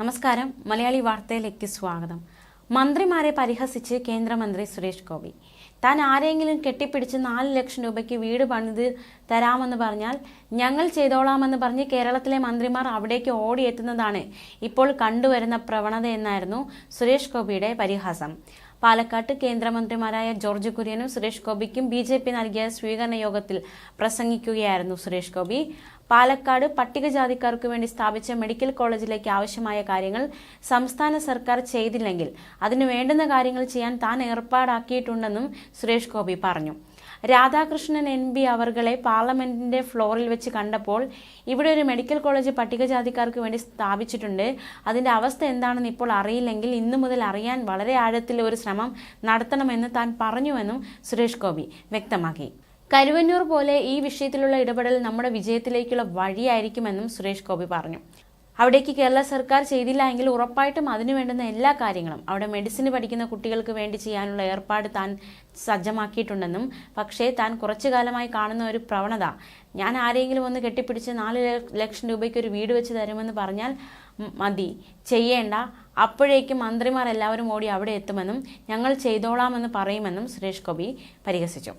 നമസ്കാരം. മലയാളി വാർത്തയിലേക്ക് സ്വാഗതം. മന്ത്രിമാരെ പരിഹസിച്ച് കേന്ദ്രമന്ത്രി സുരേഷ് ഗോപി. താൻ ആരെങ്കിലും കെട്ടിപ്പിടിച്ച് നാല് ലക്ഷം രൂപയ്ക്ക് വീട് പണിത് തരാമെന്ന് പറഞ്ഞാൽ ഞങ്ങൾ ചെയ്തോളാമെന്ന് പറഞ്ഞ് കേരളത്തിലെ മന്ത്രിമാർ അവിടേക്ക് ഓടിയെത്തുന്നതാണ് ഇപ്പോൾ കണ്ടുവരുന്ന പ്രവണത എന്നായിരുന്നു സുരേഷ് ഗോപിയുടെ പരിഹാസം. പാലക്കാട്ട് കേന്ദ്രമന്ത്രിമാരായ ജോർജ് കുര്യനും സുരേഷ് ഗോപിക്കും ബി ജെ പി നൽകിയ സ്വീകരണ യോഗത്തിൽ പ്രസംഗിക്കുകയായിരുന്നു സുരേഷ് ഗോപി. പാലക്കാട് പട്ടികജാതിക്കാർക്ക് വേണ്ടി സ്ഥാപിച്ച മെഡിക്കൽ കോളേജിലേക്ക് ആവശ്യമായ കാര്യങ്ങൾ സംസ്ഥാന സർക്കാർ ചെയ്തില്ലെങ്കിൽ അതിനു വേണ്ടുന്ന കാര്യങ്ങൾ ചെയ്യാൻ താൻ ഏർപ്പാടാക്കിയിട്ടുണ്ടെന്നും സുരേഷ് ഗോപി പറഞ്ഞു. രാധാകൃഷ്ണൻ എം പി അവർകളെ പാർലമെന്റിന്റെ ഫ്ലോറിൽ വെച്ച് കണ്ടപ്പോൾ ഇവിടെ ഒരു മെഡിക്കൽ കോളേജ് പട്ടികജാതിക്കാർക്ക് വേണ്ടി സ്ഥാപിച്ചിട്ടുണ്ട്. അതിന്റെ അവസ്ഥ എന്താണെന്ന് ഇപ്പോൾ അറിയില്ലെങ്കിൽ ഇന്നു മുതൽ അറിയാൻ വളരെ ആഴത്തിൽ ഒരു ശ്രമം നടത്തണമെന്ന് താൻ പറഞ്ഞുവെന്നും സുരേഷ് ഗോപി വ്യക്തമാക്കി. കരുവന്നൂർ പോലെ ഈ വിഷയത്തിലുള്ള ഇടപെടൽ നമ്മുടെ വിജയത്തിലേക്കുള്ള വഴിയായിരിക്കുമെന്നും സുരേഷ് ഗോപി പറഞ്ഞു. അവിടേക്ക് കേരള സർക്കാർ ചെയ്തില്ല എങ്കിൽ ഉറപ്പായിട്ടും അതിനു വേണ്ടുന്ന എല്ലാ കാര്യങ്ങളും അവിടെ മെഡിസിൻ പഠിക്കുന്ന കുട്ടികൾക്ക് വേണ്ടി ചെയ്യാനുള്ള ഏർപ്പാട് താൻ സജ്ജമാക്കിയിട്ടുണ്ടെന്നും പക്ഷേ താൻ കുറച്ചു കാലമായി കാണുന്ന ഒരു പ്രവണത. ഞാൻ ആരെങ്കിലും ഒന്ന് കെട്ടിപ്പിടിച്ച് നാല് ലക്ഷം രൂപയ്ക്ക് ഒരു വീട് വെച്ച് തരുമെന്ന് പറഞ്ഞാൽ മതി. ചെയ്യേണ്ട. അപ്പോഴേക്കും മന്ത്രിമാർ എല്ലാവരും ഓടി അവിടെ എത്തുമെന്നും ഞങ്ങൾ ചെയ്തോളാമെന്ന് പറയുമെന്നും സുരേഷ് ഗോപി പരിഹസിച്ചു.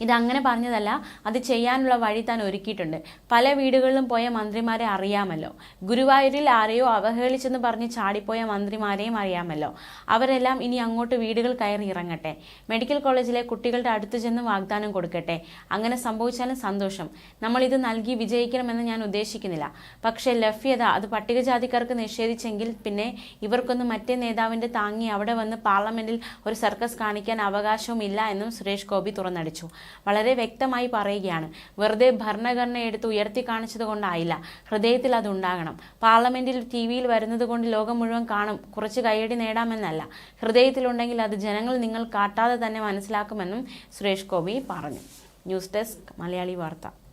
ഇതങ്ങനെ പറഞ്ഞതല്ല അത് ചെയ്യാനുള്ള വഴി താൻ ഒരുക്കിയിട്ടുണ്ട്. പല വീടുകളിലും പോയ മന്ത്രിമാരെ അറിയാമല്ലോ. ഗുരുവായൂരിൽ ആരെയോ അവഹേളിച്ചെന്ന് പറഞ്ഞ് ചാടിപ്പോയ മന്ത്രിമാരെയും അറിയാമല്ലോ. അവരെല്ലാം ഇനി അങ്ങോട്ട് വീടുകൾ കയറി ഇറങ്ങട്ടെ. മെഡിക്കൽ കോളേജിലെ കുട്ടികളുടെ അടുത്ത് ചെന്ന് വാഗ്ദാനം കൊടുക്കട്ടെ. അങ്ങനെ സംഭവിച്ചാലും സന്തോഷം. നമ്മൾ ഇത് നൽകി വിജയിക്കണമെന്ന് ഞാൻ ഉദ്ദേശിക്കുന്നില്ല. പക്ഷേ ലഭ്യത അത് പട്ടികജാതിക്കാർക്ക് നിഷേധിച്ചെങ്കിൽ പിന്നെ ഇവർക്കൊന്നും മറ്റേ നേതാവിന്റെ താങ്ങി അവിടെ വന്ന് പാർലമെന്റിൽ ഒരു സർക്കസ് കാണിക്കാൻ അവകാശവും ഇല്ല എന്നും സുരേഷ് ഗോപി തുറന്നടിച്ചു. വളരെ വ്യക്തമായി പറയുകയാണ്. വെറുതെ ഭരണഘടന എടുത്ത് ഉയർത്തി കാണിച്ചത് കൊണ്ടായില്ല. ഹൃദയത്തിൽ അതുണ്ടാകണം പാർലമെന്റിൽ ടി വിയിൽ വരുന്നത് കൊണ്ട് ലോകം മുഴുവൻ കാണും. കുറച്ച് കൈയടി നേടാമെന്നല്ല. ഹൃദയത്തിലുണ്ടെങ്കിൽ അത് ജനങ്ങൾ നിങ്ങൾ കാട്ടാതെ തന്നെ മനസ്സിലാക്കുമെന്നും സുരേഷ് ഗോപി പറഞ്ഞു. ന്യൂസ് ഡെസ്ക് മലയാളി വാർത്ത.